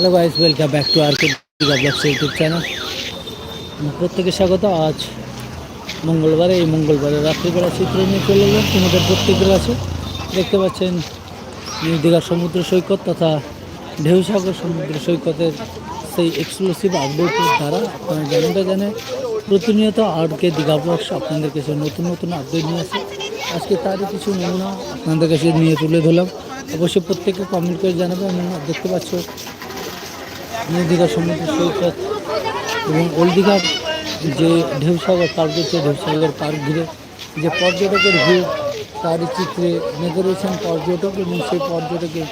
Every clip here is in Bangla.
Hello guys welcome back to R K YouTube channel প্রত্যেকে স্বাগত। আজ মঙ্গলবারে, এই মঙ্গলবারে রাত্রিবেলা চিত্র নিয়ে চলে এলাম। তোমাদের প্রত্যেকের আছে দেখতে পাচ্ছেন নিউ দীঘার সমুদ্র সৈকত তথা ঢেউ ঢেউসাগর সমুদ্র সৈকতের সেই এক্সক্লুসিভ আপডেটের দ্বারা আপনারা জানেনটা জানে প্রতিনিয়ত আর কে দীঘা ব্লগস আপনাদের কাছে নতুন নতুন আপডেট নিয়ে আসে। আজকে তারই কিছু নমুনা আপনাদের কাছে নিয়ে তুলে ধরলাম। অবশ্যই প্রত্যেকে কমেন্ট করে জানাবেন। দেখতে পাচ্ছ নিউ দীঘা সমুদ্র সৈকত এবং ওল্ড দীঘার যে ঢেউসাগর পার্ক রয়েছে ঢেউসাগর পার্ক ঘিরে যে পর্যটকের ভিড়, তার চিত্রে মেতে রয়েছেন পর্যটক এবং সেই পর্যটকের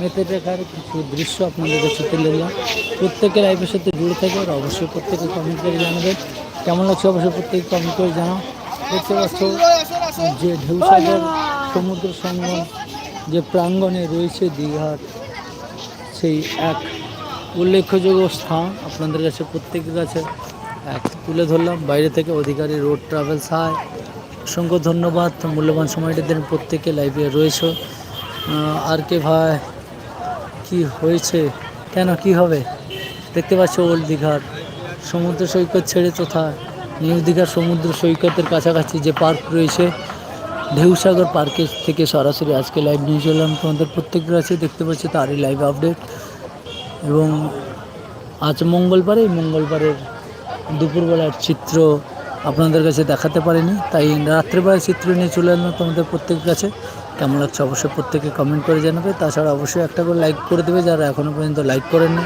মেতে রাখার কিছু দৃশ্য আপনাদের কাছে তুলে দিলাম প্রত্যেকের লাইফের সাথে জুড়ে থাকে আর অবশ্যই প্রত্যেকে কমেন্ট করে জানাবেন। কেমন লাগছে অবশ্যই প্রত্যেকে কমেন্ট করে জানাও। দেখতে পাচ্ছ যে ঢেউসাগর সমুদ্র সঙ্গম যে প্রাঙ্গণে রয়েছে দীঘার সেই এক উল্লেখযোগ্য স্থান আপনাদের কাছে, প্রত্যেকের কাছে এক তুলে ধরলাম। বাইরে থেকে অধিকারী রোড ট্রাভেলস হাই অসংখ্য ধন্যবাদ। মূল্যবান সময়টা দিন প্রত্যেকে লাইভে রয়েছে। আর কে ভাই, কি হয়েছে? কেন, কি হবে? দেখতে পাচ্ছ ওল্ড দীঘার সমুদ্র সৈকত ছেড়ে তথা নিউ দীঘার সমুদ্র সৈকতের কাছাকাছি যে পার্ক রয়েছে, ঢেউসাগর পার্কের থেকে সরাসরি আজকে লাইভ নিয়ে চললাম। তোমাদের প্রত্যেকের আছে দেখতে পাচ্ছি তারই লাইভ আপডেট এবং আজ মঙ্গলবারে এই মঙ্গলবারের দুপুরবেলার চিত্র আপনাদের কাছে দেখাতে পারিনি। তাই রাত্রেবেলার চিত্র নিয়ে চলে এলাম তোমাদের প্রত্যেকের কাছে। কেমন লাগছে অবশ্যই প্রত্যেকে কমেন্ট করে জানাবে। তাছাড়া অবশ্যই একটা করে লাইক করে দেবে যারা এখনও পর্যন্ত লাইক করেননি।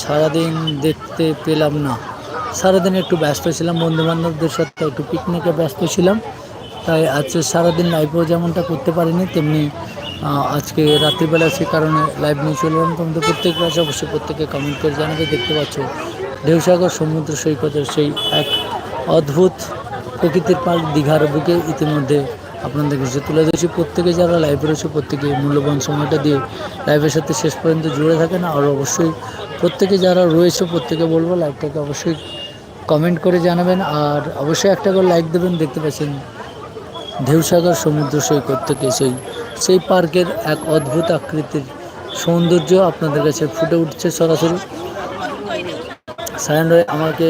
সারাদিন দেখতে পেলাম না। সারাদিন একটু ব্যস্ত ছিলাম, বন্ধুবান্ধবদের সাথে একটু পিকনিকে ব্যস্ত ছিলাম। তাই আজকে সারাদিন লাইভেও যেমনটা করতে পারিনি, তেমনি আজকে রাত্রিবেলা সে কারণে লাইভ নিয়ে চলে এলাম। তোমাদের প্রত্যেকের কাছে অবশ্যই প্রত্যেকে কমেন্ট করে জানাবে। দেখতে পাচ্ছ ঢেউসাগর, সমুদ্র সৈকতের সেই এক অদ্ভুত প্রকৃতির পার্ক দীঘার বুকে ইতিমধ্যে আপনাদের কাছে তুলে ধরেছি। প্রত্যেকে যারা লাইভে রয়েছে, প্রত্যেকে মূল্যবান সময়টা দিয়ে লাইভের সাথে শেষ পর্যন্ত জুড়ে থাকেন। আর অবশ্যই প্রত্যেকে যারা রয়েছে, প্রত্যেকে বলব লাইভটাকে অবশ্যই কমেন্ট করে জানাবেন। আর অবশ্যই একটা করে লাইক দেবেন। দেখতে পাচ্ছেন ঢেউসাগর, সমুদ্র সৈকত থেকে সেই সেই পার্কের এক অদ্ভুত আকৃতির সৌন্দর্য আপনাদের কাছে ফুটে উঠছে সরাসরি। সায়ন রায় আমাকে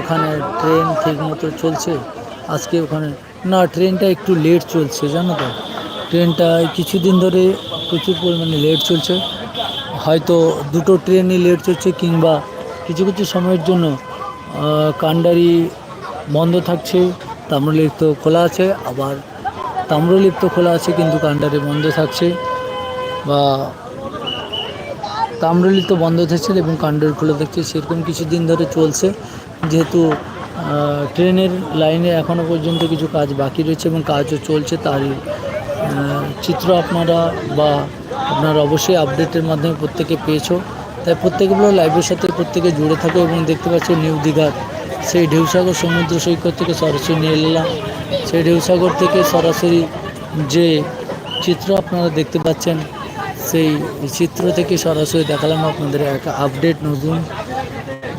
ওখানে ট্রেন ঠিক মতো চলছে? আজকে ওখানে, না, ট্রেনটা একটু লেট চলছে, জানো তো? ট্রেনটা কিছুদিন ধরে প্রচুর পরিমাণে লেট চলছে। হয়তো দুটো ট্রেনই লেট চলছে কিংবা কিছু কিছু সময়ের জন্য কান্ডারি বন্ধ থাকছে তাম্রলিপ্ত খোলা আছে। আবার তাম্রলিপ্ত খোলা আছে, কিন্তু কান্ডারি বন্ধ থাকছে বা তাম্রলিপ্ত বন্ধ থাকছে এবং কান্ডারি খোলা থাকছে। সেরকম কিছুদিন ধরে চলছে, যেহেতু ট্রেনের লাইনে এখনও পর্যন্ত কিছু কাজ বাকি রয়েছে এবং কাজও চলছে। তারই চিত্র আপনারা বা আপনারা অবশ্যই আপডেটের মাধ্যমে প্রত্যেকে পেয়েছ। তাই প্রত্যেকে বলো লাইভের সাথে প্রত্যেকে জুড়ে থাকো এবং দেখতে পাচ্ছ নিউ দীঘার সেই ঢেউসাগর সমুদ্র সৈকত থেকে সরাসরি নিয়ে এলাম। সেই ঢেউসাগর থেকে সরাসরি যে চিত্র আপনারা দেখতে পাচ্ছেন, সেই চিত্র থেকে সরাসরি দেখালাম আপনাদের এক আপডেট নতুন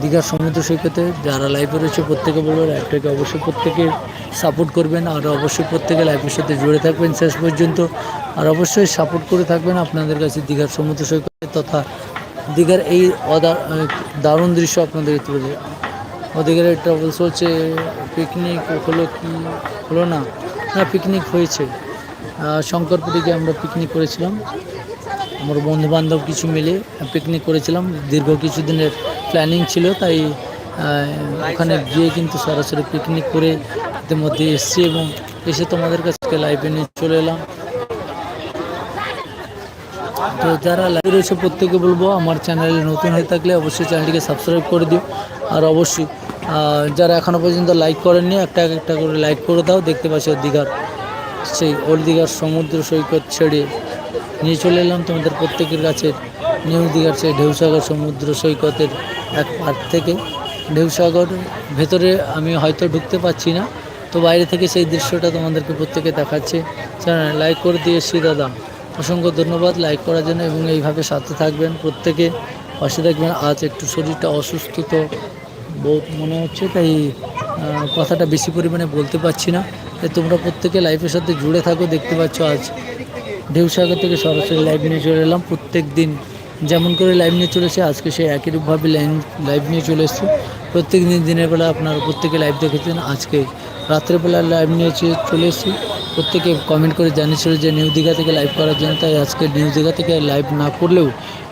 দীঘার সমুদ্র সৈকতে। যারা লাইভে রয়েছে, প্রত্যেকে বলব লাইভটাকে অবশ্যই প্রত্যেকে সাপোর্ট করবেন আর অবশ্যই প্রত্যেকে লাইভের সাথে জুড়ে থাকবেন শেষ পর্যন্ত। আর অবশ্যই সাপোর্ট করে থাকবেন আপনাদের কাছে দীঘার সমুদ্র সৈকতে তথা দীঘার এই অদা দারুণ দৃশ্য আপনাদের তুলে ওদিকের ট্রাভেলস হচ্ছে পিকনিক হলো কি? হলো না। হ্যাঁ পিকনিক হয়েছে। শঙ্করপুরে গিয়ে আমরা পিকনিক করেছিলাম। আমার বন্ধু বান্ধব কিছু মিলে পিকনিক করেছিলাম। দীর্ঘ কিছুদিনের প্ল্যানিং ছিল, তাই ওখানে গিয়ে কিন্তু সরাসরি পিকনিক করে ইতিমধ্যে এসছি এবং এসে তোমাদের কাছে লাইভে নিয়ে চলে এলাম। তো যারা লাইভ রয়েছে, প্রত্যেকে বলব, আমার চ্যানেলে নতুন হয়ে থাকলে অবশ্যই চ্যানেলটিকে সাবস্ক্রাইব করে দিও। আর অবশ্যই যারা এখনও পর্যন্ত লাইক করেননি, একটা একটা করে লাইক করে দাও, দেখতে পাচ্ছ দীঘার সেই ওল্ড দীঘার সমুদ্র সৈকত ছেড়ে নিয়ে চলে এলাম। তোমাদের প্রত্যেকের কাছে নিউ দীঘার সেই ঢেউসাগর সমুদ্র সৈকতের এক পার্ক থেকে। ঢেউসাগর ভেতরে আমি হয়তো ঢুকতে পারছি না, তো বাইরে থেকে সেই দৃশ্যটা তোমাদেরকে প্রত্যেকে দেখাচ্ছে। লাইক করে দিয়েছি দাদা, অসংখ্য ধন্যবাদ লাইক করার জন্য এবং এইভাবে সাথে থাকবেন প্রত্যেকে। পাশে থাকবেন আজ একটু শরীরটা অসুস্থ, তো বহুত মনে হচ্ছে, তাই কথাটা বেশি পরিমাণে বলতে পারছি না। তাই তোমরা প্রত্যেকে লাইফের সাথে জুড়ে থাকো, দেখতে পাচ্ছ আজ ঢেউসাগর থেকে সরাসরি লাইভ নিয়ে চলে এলাম। প্রত্যেক দিন যেমন করে লাইভ নিয়ে চলেছে, আজকে সেই একই রূপভাবে লাইন লাইভ নিয়ে চলে এসেছে। প্রত্যেক দিন দিনের বেলা আপনারা প্রত্যেকে লাইভ দেখেছেন, আজকে রাত্রেবেলা লাইভ নিয়ে চলে এসেছি। প্রত্যেকে কমেন্ট করে জানিয়েছিল যে নিউ দীঘা থেকে লাইভ করার জন্য, তাই আজকে নিউ দীঘা থেকে লাইভ না করলেও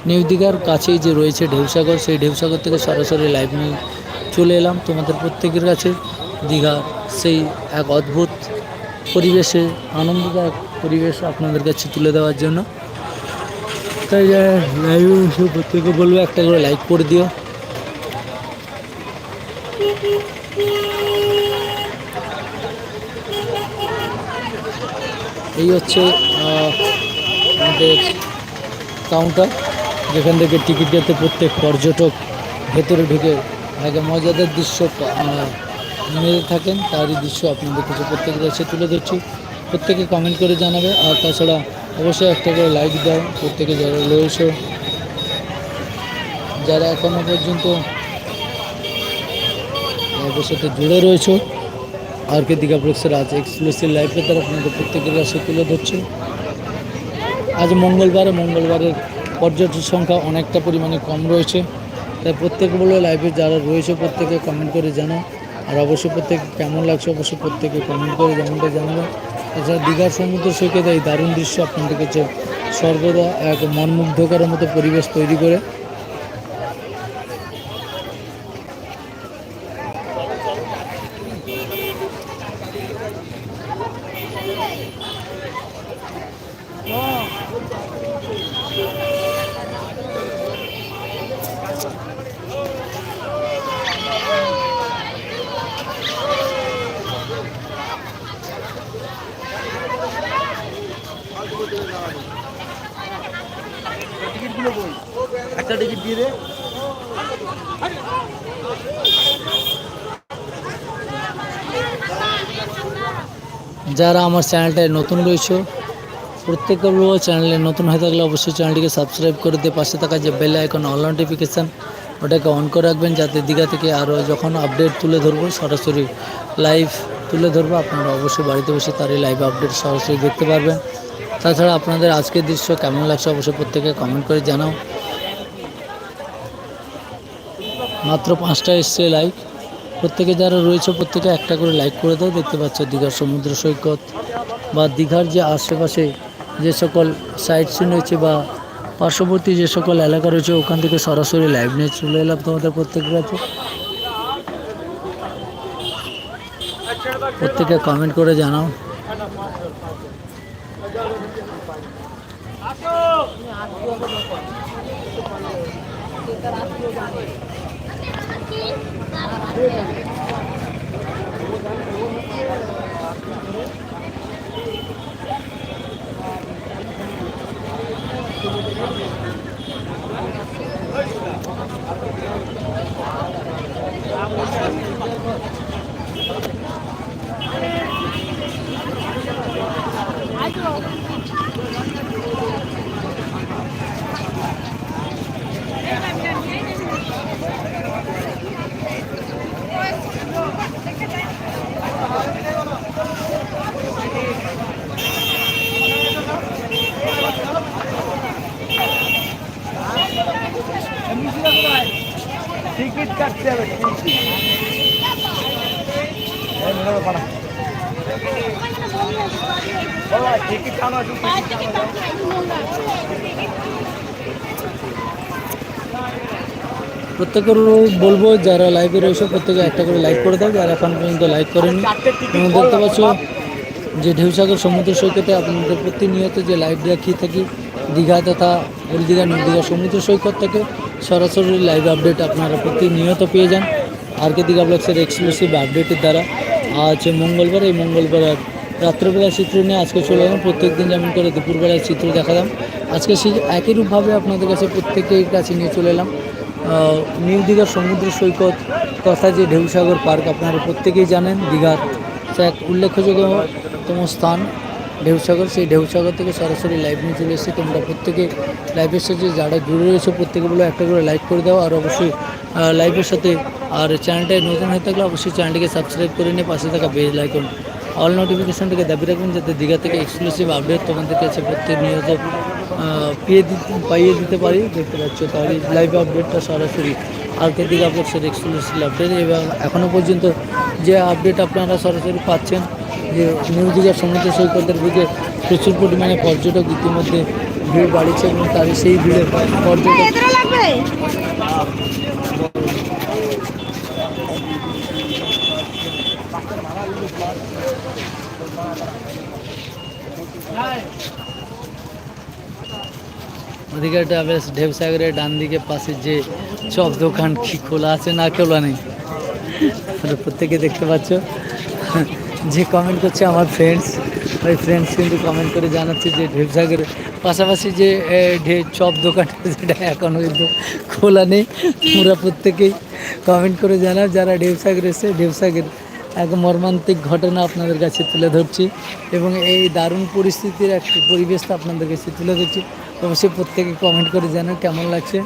নিউ দীঘার কাছেই যে রয়েছে ঢেউসাগর, সেই ঢেউসাগর থেকে সরাসরি লাইভ নিয়ে চলে এলাম তোমাদের প্রত্যেকের কাছে। দীঘা, সেই এক অদ্ভুত পরিবেশে, আনন্দদায়ক পরিবেশ আপনাদের কাছে তুলে দেওয়ার জন্য। তাই লাইভ প্রত্যেকে বলব, একটা করে লাইক করে দিও। এই হচ্ছে আমাদের কাউন্টার যেখান থেকে টিকিট কেটে প্রত্যেক পর্যটক ভেতরে ঢুকে আগে মজাদার দৃশ্য মেরে থাকেন, তারই দৃশ্য আপনাদের কাছে প্রত্যেকের কাছে তুলে ধরছি। প্রত্যেকে কমেন্ট করে জানাবে, আর তাছাড়া অবশ্যই একটা করে লাইক দাও, প্রত্যেকে যারা রয়েছে, যারা এখনও পর্যন্ত সাথে জুড়ে রয়েছে আর কে দীঘা ব্লগসের আজ এক্সক্লুসিভ লাইভে তারা আপনাদের প্রত্যেকের কাছে তুলে ধরছে। আজ মঙ্গলবারে, মঙ্গলবারের পর্যটক সংখ্যা অনেকটা পরিমাণে কম রয়েছে। তাই প্রত্যেকে বলে লাইভে যারা রয়েছে, প্রত্যেকে কমেন্ট করে জানাও। আর অবশ্যই প্রত্যেকে কেমন লাগছে অবশ্যই প্রত্যেকে কমেন্ট করে যেমনটা জানব। এছাড়া দীঘার সমুদ্র সৈকতে এই দারুণ দৃশ্য আপনাদের কাছে সর্বদা এক মনমুগ্ধকর মতো পরিবেশ তৈরি করে। যারা আমার চ্যানেলটায় নতুন রয়েছে প্রত্যেকে চ্যানেলে নতুন হয়ে থাকলে অবশ্যই চ্যানেলটিকে সাবস্ক্রাইব করে দিয়ে পাশে থাকা যে বেল আইকন অল নোটিফিকেশান ওটাকে অন করে রাখবেন যাতে দীঘা থেকে আরও যখন আপডেট তুলে ধরবো, সরাসরি লাইভ তুলে ধরবো, আপনারা অবশ্যই বাড়িতে বসে তার এই লাইভ আপডেট সরাসরি দেখতে পারবেন। তাছাড়া আপনাদের আজকের দৃশ্য কেমন লাগছে অবশ্যই প্রত্যেকে কমেন্ট করে জানাও। মাত্র পাঁচটা এসছে লাইক প্রত্যেকে যারা রয়েছে, প্রত্যেকে একটা করে লাইক করে দাও। দেখতে পাচ্ছ দীঘার সমুদ্র সৈকত বা দীঘার যে আশেপাশে যে সকল সাইট সিন রয়েছে বা পার্শ্ববর্তী যে সকল এলাকা রয়েছে, ওখান থেকে সরাসরি লাইভ নিয়ে চলে এলাম তোমাদের প্রত্যেকের কাছে প্রত্যেকে কমেন্ট করে জানাও। টিকিট প্রত্যেকের বলব, যারা লাইভে রয়েছে, প্রত্যেকে একটা করে লাইক করে দাও যারা এখন পর্যন্ত লাইক করেনি। দেখতে পাচ্ছ যে ঢেউসাগর সমুদ্র সৈকতে আপনাদের প্রতিনিয়ত যে লাইভ দেখিয়ে থাকি, দীঘা তথা ওল দীঘা নিউ দীঘা সমুদ্র সৈকত থেকে সরাসরি লাইভ আপডেট আপনারা প্রতিনিয়ত পেয়ে যান। আর কে দীঘা ব্লগসের এক্সক্লুসিভ আপডেটের দ্বারা। আজ মঙ্গলবার, এই মঙ্গলবার রাত্রেবেলার চিত্র নিয়ে আজকে চলে এলাম। প্রত্যেক দিন যেমন করে দুপুরবেলার চিত্র দেখালাম। আজকে সেই একই রূপভাবে আপনাদের কাছে প্রত্যেকের কাছে নিয়ে চলে এলাম। নিউ দীঘার সমুদ্র সৈকত তথা যে ঢেউসাগর পার্ক আপনারা প্রত্যেকেই জানেন দীঘার। এক উল্লেখযোগ্যতম স্থান ঢেউসাগর। সেই ঢেউসাগর থেকে সরাসরি লাইভ নিয়ে চলে এসেছে। তোমরা প্রত্যেকে লাইভের সাথে যারা জুড়ে রয়েছে প্রত্যেকে বলে একটা করে লাইক করে দাও। আর অবশ্যই লাইভের সাথে আর চ্যানেলটায় নতুন হয়ে থাকলে অবশ্যই চ্যানেলটিকে সাবস্ক্রাইব করে নিয়ে পাশে থাকা বেল আইকন অল নোটিফিকেশনটাকে দাবি রাখবেন যাতে দীঘা থেকে এক্সক্লুসিভ আপডেট তোমাদের কাছে প্রত্যেক আহ, পেয়ে দিতে পাইয়ে দিতে পারি দেখতে পাচ্ছ তাহলে লাইভ আপডেটটা সরাসরি। আরকে দীঘা পোর্সের এক্সক্লুসিভ আপডেট এবং এখনও পর্যন্ত যে আপডেট আপনারা সরাসরি পাচ্ছেন যে নিউ দীঘার সমুদ্র সৈকতের দিকে প্রচুর পরিমাণে পর্যটক ইতিমধ্যে ভিড় বাড়িছে এবং তার সেই ভিড়ে পর্যটক ওদিকে ট্রাভেলস ঢেউসাগরের ডান দিকে পাশে যে চপ দোকান, কি খোলা আছে না খোলা নেই। প্রত্যেকে দেখতে পাচ্ছ। যে কমেন্ট করছে আমার ফ্রেন্ডস ওই ফ্রেন্ডস কিন্তু কমেন্ট করে জানাচ্ছে যে ঢেউসাগরের পাশাপাশি যে চপ দোকানটা সেটা এখনও কিন্তু খোলা নেই। তোমরা প্রত্যেকেই কমেন্ট করে জানাও যারা ঢেউসাগর এসে ঢেউসাগর এক মর্মান্তিক ঘটনা আপনাদের কাছে তুলে ধরছি এবং এই দারুণ পরিস্থিতির একটা পরিবেশটা আপনাদের কাছে তুলে ধরছি। অবশ্যই প্রত্যেকে কমেন্ট করে জানাও কেমন লাগছে।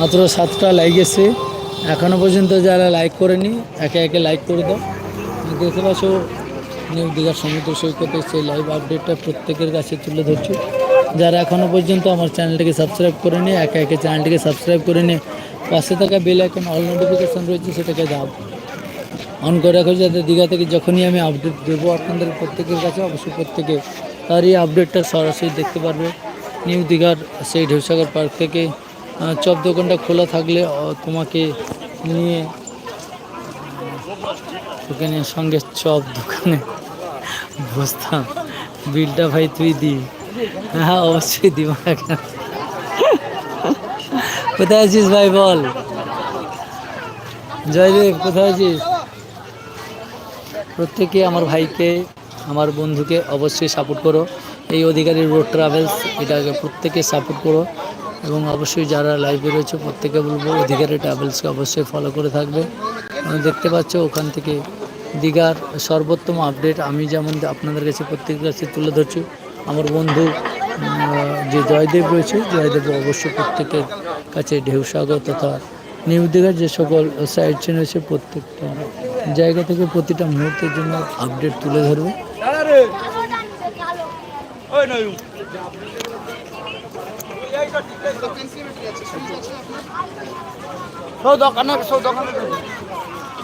মাত্র সাতটা লাইক এসে এখনও পর্যন্ত যারা লাইক করেনি, একে একে লাইক করে দাও। দেখতে পাচ্ছ নিউ দীঘার সমুদ্র সৈকতে সেই লাইভ আপডেটটা প্রত্যেকের কাছে তুলে ধরছি। যারা এখনও পর্যন্ত আমার চ্যানেলটিকে সাবস্ক্রাইব করেনি, একে একে চ্যানেলটিকে সাবস্ক্রাইব করে নিয়ে পাশে থাকা বেল এখন অল নোটিফিকেশন রয়েছে, সেটাকে দাও। অন করে রাখো যাতে দীঘা থেকে যখনই আমি আপডেট দেবো আপনাদের প্রত্যেকের কাছে, অবশ্যই প্রত্যেকে তার এই আপডেটটা সরাসরি দেখতে পারবে। নিউ দীঘার সেই ঢেউসাগর পার্ক থেকে চপ দোকানটা খোলা থাকলে তোমাকে নিয়ে ওখানে সঙ্গে চপ দোকানে বসতাম। বিলটা ভাই তুই দি। হ্যাঁ অবশ্যই দিব? কোথায় আছিস ভাই বল? জয়দেব, কোথায় আছিস? প্রত্যেকে আমার ভাইকে, আমার বন্ধুকে অবশ্যই সাপোর্ট করো। এই অধিকারী রোড ট্রাভেলস এটাকে প্রত্যেকে সাপোর্ট করো। এবং অবশ্যই যারা লাইভে রয়েছে, প্রত্যেকে বলব অধিকারী ট্রাভেলসকে অবশ্যই ফলো করে থাকবে। দেখতে পাচ্ছ, ওখান থেকে দীঘার সর্বোত্তম আপডেট আমি যেমন আপনাদের কাছে প্রত্যেকের কাছে তুলে ধরছি, আমার বন্ধু যে জয়দেব রয়েছে, জয়দেব অবশ্যই প্রত্যেকের কাছে ঢেউসাগর তথা নিউ দীঘার যে সকল সাইড চেন রয়েছে, প্রত্যেকটা জায়গা থেকে প্রতিটা মুহূর্তের জন্য আপডেট তুলে ধরবে। দোকানে দোকানে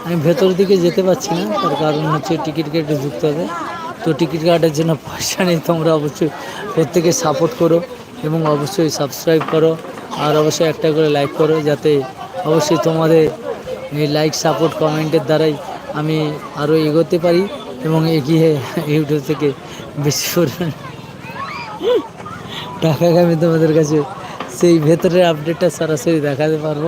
আমি ভেতর দিকে যেতে পারছি না, তার কারণ হচ্ছে টিকিট কেটে ঢুকতে হবে। তো টিকিট কাটার জন্য পয়সা নেই, তোমরা অবশ্যই প্রত্যেকে সাপোর্ট করো এবং অবশ্যই সাবস্ক্রাইব করো। আর অবশ্যই একটা করে লাইক করো, যাতে অবশ্যই তোমাদের এই লাইক সাপোর্ট কমেন্টের দ্বারাই আমি আরও এগোতে পারি এবং এগিয়ে ইউটিউব থেকে বেশি পরিমাণ টাকা আমি তোমাদের কাছে সেই ভেতরের আপডেটটা সরাসরি দেখাতে পারব।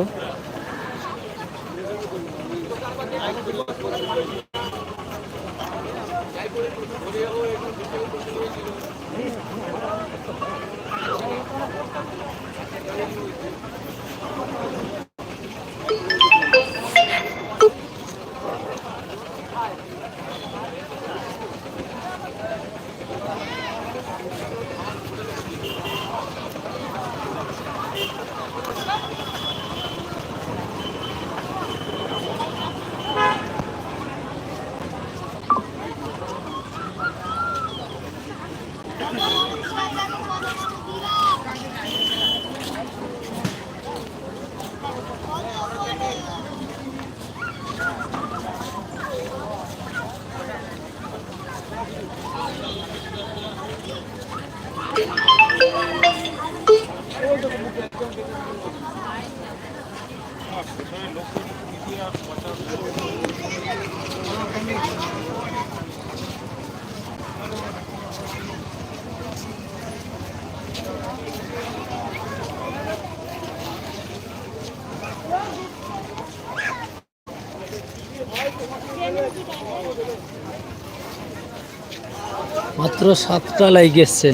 মাত্র সাতটা লাইক এসছে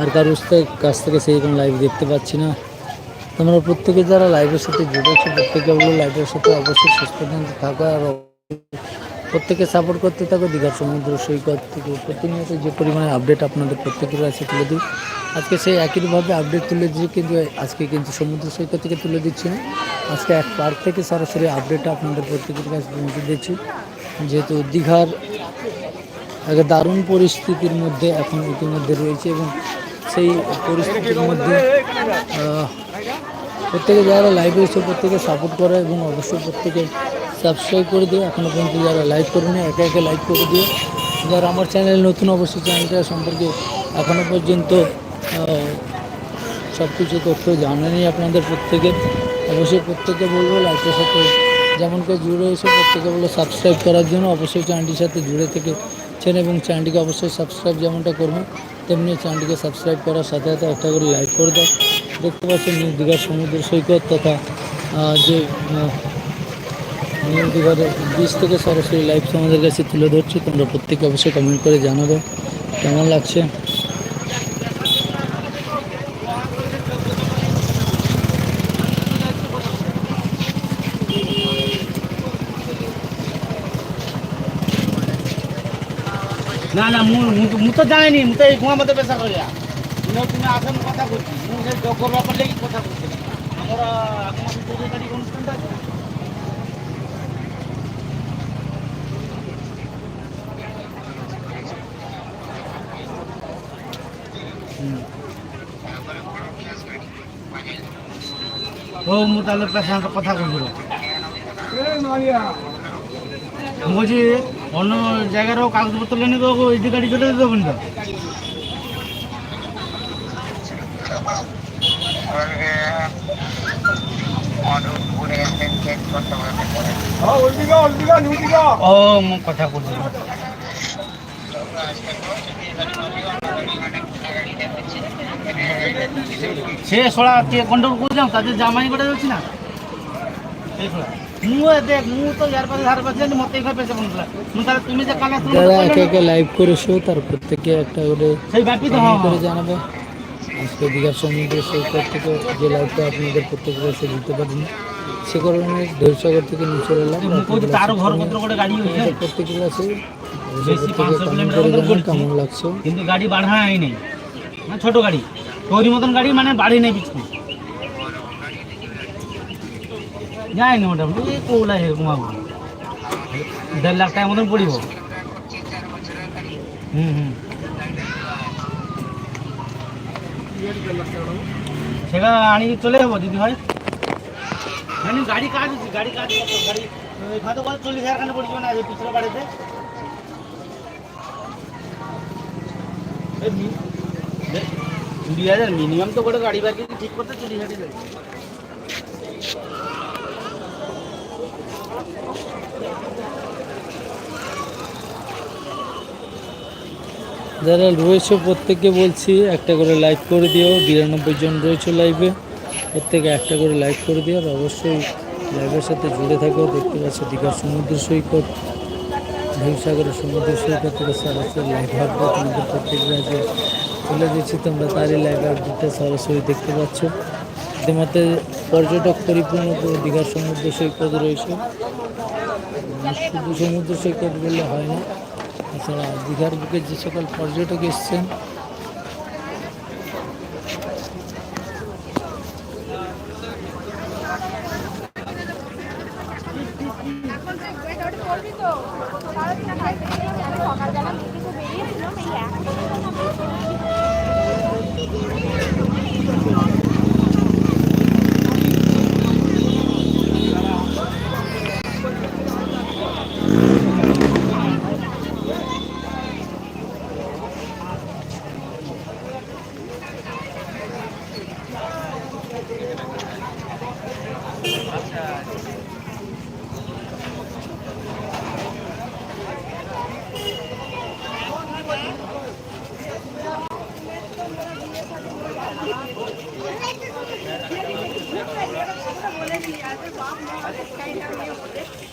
আর কারোর কাছ থেকে সেইরকম লাইভ দেখতে পাচ্ছি না। তোমরা প্রত্যেকে যারা লাইভের সাথে জুড়েছো প্রত্যেকে লাইভের সাথে অবশ্যই সুস্থ থাকো আর প্রত্যেকে সাপোর্ট করতে থাকো, দীঘার সমুদ্র সৈকত থেকে প্রতিনিয়ত যে পরিমাণে আপডেট আপনাদের প্রত্যেকের কাছে তুলে দিই। আজকে সেই একইভাবে আপডেট তুলে দিচ্ছি কিন্তু আজকে কিন্তু সমুদ্র সৈকত থেকে তুলে দিচ্ছি না। আজকে এক পার্ক থেকে সরাসরি আপডেটটা আপনাদের প্রত্যেকের কাছে পৌঁছে দিচ্ছি যেহেতু দীঘার একটা দারুণ পরিস্থিতির মধ্যে এখন ইতিমধ্যে রয়েছে এবং সেই পরিস্থিতির মধ্যে প্রত্যেকে যারা লাইভে এসে প্রত্যেকে সাপোর্ট করে এবং অবশ্যই প্রত্যেকে সাবস্ক্রাইব করে দিও। এখনও পর্যন্ত যারা লাইক করেনি, একে একে লাইক করে দিয়ে যারা আমার চ্যানেল নতুন, অবশ্যই চ্যানেলটা সম্পর্কে এখনও পর্যন্ত সব কিছু তথ্য জানেনি আপনাদের প্রত্যেকে। অবশ্যই প্রত্যেকে বলব লাইকের সাথে যেমন করে জুড়ে এসে, প্রত্যেকে বলে সাবস্ক্রাইব করার জন্য। অবশ্যই চ্যানেলটির সাথে জুড়ে থেকেছেন এবং চ্যানেলটিকে অবশ্যই সাবস্ক্রাইব যেমনটা করবেন তেমনি চ্যানেলটিকে সাবস্ক্রাইব করার সাথে সাথে একটা করে লাইক করে দাও। দেখতে পাচ্ছেন নিউ দীঘার সমুদ্র সৈকত তথা যে ঘরে বীজ থেকে সরাসরি লাইভ তোমাদের কাছে তুলে ধরছি। তোমরা প্রত্যেকে অবশ্যই কমেন্ট করে জানাবে। কেমন লাগছে? না না, মু তো জানিনি, মু তো এই গুয়া মধ্যে পেশা করি। তুমি আসেন কথা বলছি। মুখ সেই ব্যাপার লেগে কথা বলছি। আমরা এখন আমি অনুষ্ঠানটা ও মু তাহলে পেশেন্ট কথা কইল বলছি অন্য জায়গারও কাগজপত্র লেনে তো এডি কার্ড কেটে দিতে হবে না ও মু কথা বলছি। সে সোড়া কে কন্ট্রোল করছিলাম তাদের জামাই করে যাচ্ছি না। এই সোড়া। সেই থেকে যে নিচে এলাম। বেশি পাঁচশো কিলোমিটার মতো করছি কিন্তু গাড়ি বাড়া হয়নি না মানে ছোট গাড়ি। তৈরি মতন গাড়ি মানে বাড়ি নেই পিছনে। যায়নি মোটামুটি। এই কৌলা এরকম আগুন দেড় লাখ টাকার মতন পড়িব। হুম হুম। সেটা আনি চলে যাব যদি হয়। মানে গাড়ি কাজ গাড়ি কাজ গাড়ি চল্লিশ হাজার কানে পড়িব না মানে, পিছনে বাড়িতে। যারা রয়েছে প্রত্যেককে বলছি, একটা করে লাইক করে দিও, বিরানব্বই জন রয়েছে লাইভে প্রত্যেকে একটা করে লাইক করে দিও, আর অবশ্যই লাইভের সাথে জুড়ে থাকো। দেখতে পাচ্ছ দীঘার সমুদ্র সৈকত। ঢেউসাগরের সমুদ্র সৈকত থেকে সরাসরি লাইভ আপডেট তোমাদের প্রত্যেকের কাছে তুলে দিচ্ছি। তোমরা তারই লাইভ আপডেটটা সরাসরি দেখতে পাচ্ছ। ইতিমধ্যে পর্যটক পরিপূর্ণ করে দীঘার সমুদ্র সৈকত রয়েছে। শুধু সমুদ্র সৈকত বললে হয় না, এছাড়া দীঘার বুকে যে সকল পর্যটক এসছেন 私、帰りなさい。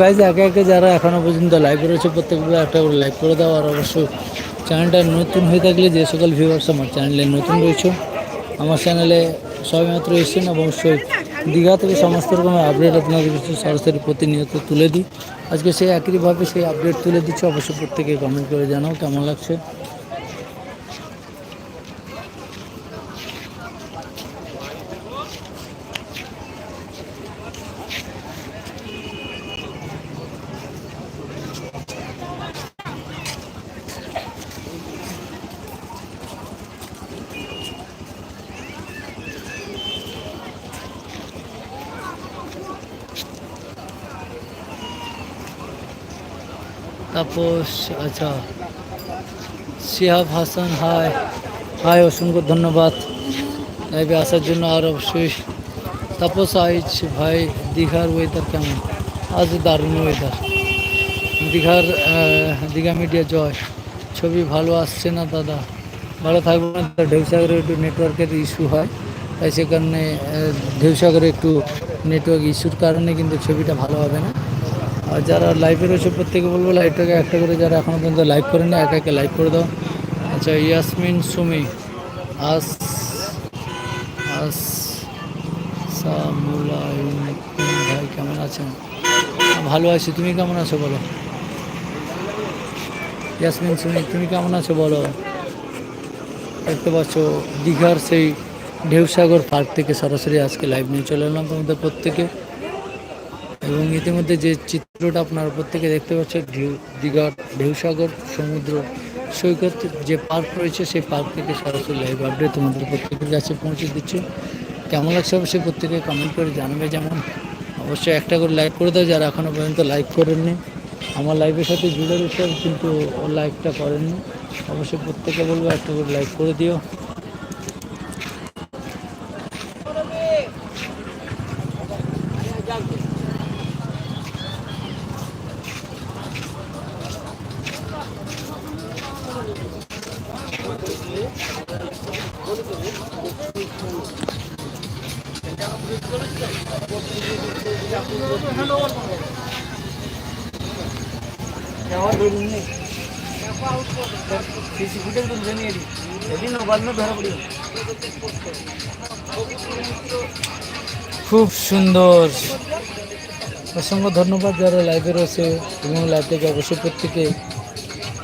গাইজ একে একে যারা এখনও পর্যন্ত লাইভ রয়েছে প্রত্যেকগুলো একটা করে লাইক করে দাও। আর অবশ্যই চ্যানেলটা নতুন হয়ে থাকলে যে সকল ভিউয়ার্স আমার চ্যানেলে নতুন রয়েছে, আমার চ্যানেলে সবেমাত্র এসেছেন। অবশ্যই দীঘা থেকে সমস্ত রকমের আপডেট আপনাদের কিছু সরাসরি প্রতিনিয়ত তুলে দিই। আজকে সেই একইভাবে সেই আপডেট তুলে দিচ্ছে। অবশ্যই প্রত্যেকে কমেন্ট করে জানাও কেমন লাগছে। তাপস আচ্ছা। শিহাব হাসান, হাই। হাই, অসংখ্য ধন্যবাদ। লাইভে আসার জন্য আর অবশ্যই তাপস আইজ ভাই, দীঘার ওয়েদার কেমন? আজ দারুণ ওয়েদার দীঘার দীঘা মিডিয়া জয়। ছবি ভালো আসছে না, দাদা? ভালো থাকবে না ঢেউসাগরে একটু নেটওয়ার্কের ইস্যু হয়। তাই সে কারণে ঢেউসাগরে একটু নেটওয়ার্ক ইস্যুর কারণে কিন্তু ছবিটা ভালো হবে না। আর যারা লাইভে রয়েছে প্রত্যেকে বলব লাইভটাকে একটা করে যারা এখনও পর্যন্ত লাইভ করে না, একা একা লাইভ করে দাও। আচ্ছা ইয়াসমিন, সুমি, আস আস ভাই কেমন আছেন? ভালো আছি, তুমি কেমন আছো বলো? ইয়াসমিন, সুমি, তুমি কেমন আছো বলো? দেখতে পাচ্ছ, দীঘার সেই ঢেউসাগর পার্ক থেকে সরাসরি আজকে লাইভ নিয়ে চলে এলাম তোমাদের প্রত্যেকে। এবং ইতিমধ্যে যে চিত্রটা আপনারা প্রত্যেকে দেখতে পাচ্ছেন, ঢেউ দীঘার ঢেউসাগর, সমুদ্র সৈকত যে পার্ক রয়েছে, সেই পার্ক থেকে সরাসরি লাইভ আপডেট তোমাদের প্রত্যেকের কাছে পৌঁছে দিচ্ছে। কেমন লাগছে অবশ্যই প্রত্যেকে কমেন্ট করে জানাবে। যেমন অবশ্যই একটা করে লাইক করে দাও, যারা এখনও পর্যন্ত লাইক করেননি। আমার লাইভের সাথে জুড়ে রয়েছে, কিন্তু লাইকটা করেননি। অবশ্যই প্রত্যেকে বলব, একটা করে লাইক করে দিও। খুব সুন্দর। অসংখ্য ধন্যবাদ যারা লাইভে রয়েছে এবং লাইভটাকে অবশ্যই প্রত্যেকে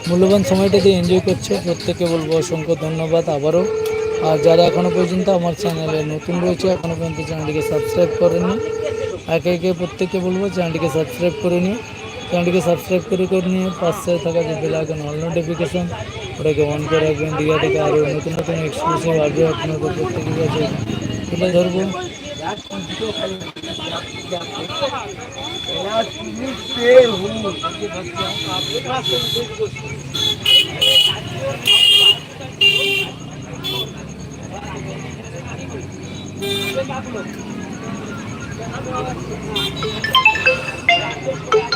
মূল্যবান সময়টা দিয়ে এনজয় করছে। প্রত্যেকে বলব অসংখ্য ধন্যবাদ আবারও। আর যারা এখনও পর্যন্ত আমার চ্যানেলে নতুন রয়েছে এখনও পর্যন্ত চ্যানেলটিকে সাবস্ক্রাইব করেনি একে একে প্রত্যেককে বলব চ্যানেলটিকে সাবস্ক্রাইব করে নিও। চ্যানেলটিকে সাবস্ক্রাইব করে করে নিয়ে পাশে থাকা যে বেল আইকন অল নোটিফিকেশন ওটাকে অন করে রাখবেন দীঘা থেকে আরও নতুন নতুন এক্সক্লুসিভ আসবে আপনাদের প্রত্যেকের কাছে তুলে ধরবো পারিবে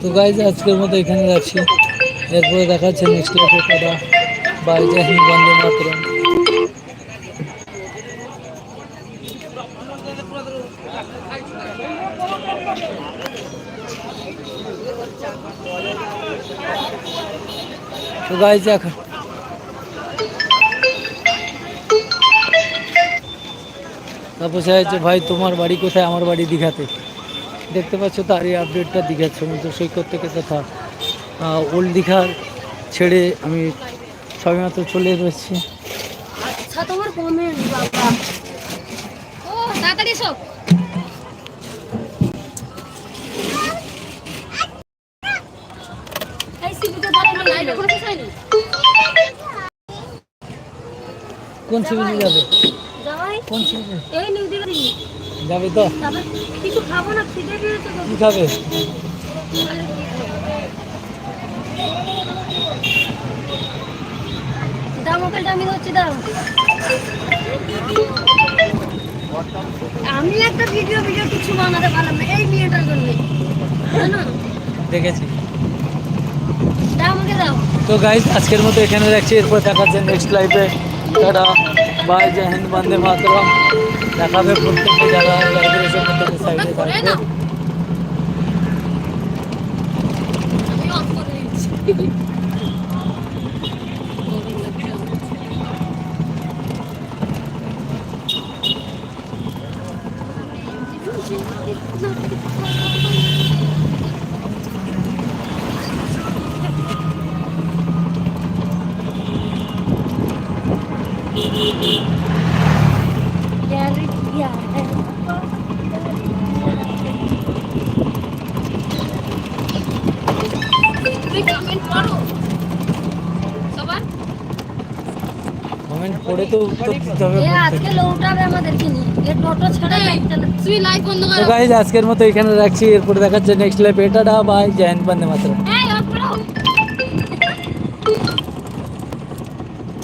তো গাইজ আজকের মতো এখানে রাখছি। এরপরে দেখাচ্ছে নেক্সট হিন্দ বন্দে মাতরম তো গাইজ এখন তারপর সে ভাই, তোমার বাড়ি কোথায়? আমার বাড়ি দীঘাতে। দেখতে পাচ্ছ তার এই আপডেটটা দীঘার সমুদ্র সৈকত থেকে তথা ওল্ড দীঘার ছেড়ে আমি সবেমাত্র চলে এসেছি। আচ্ছা বাবা। ও, তাড়াতাড়ি এসো। কোন সিবিজে যাবে? কোন যাবে? তো? কিছু খাব না খিদে পেয়েছে কী খাবে? আমি একটা ভিডিও ভিডিও কিছু বানাতে পারলাম না এই বিয়েটার জন্য। দেখেছি। তো গাইজ আজকের মতো এখানে রাখছি। এরপর দেখাচ্ছে নেক্সট লাইফে তারা বাই জয় হিন্দ বন্দে মাতরম। দেখাবে প্রত্যেকটি জায়গা লাইব্রেরি সাইডে থাকবে। আমি করে তো উত্তর দিতে হবে। আজকে লৌটাবে আমাদেরকে নিয়ে। এ টোটো ছাড়া তুই লাইভ বন্ধ তো কর গাইজ আজকের মতো এখানে রাখছি। এরপর দেখাচ্ছে নেক্সট লাইফে এটা বাই জয় হিন্দ বন্দে মাতরম।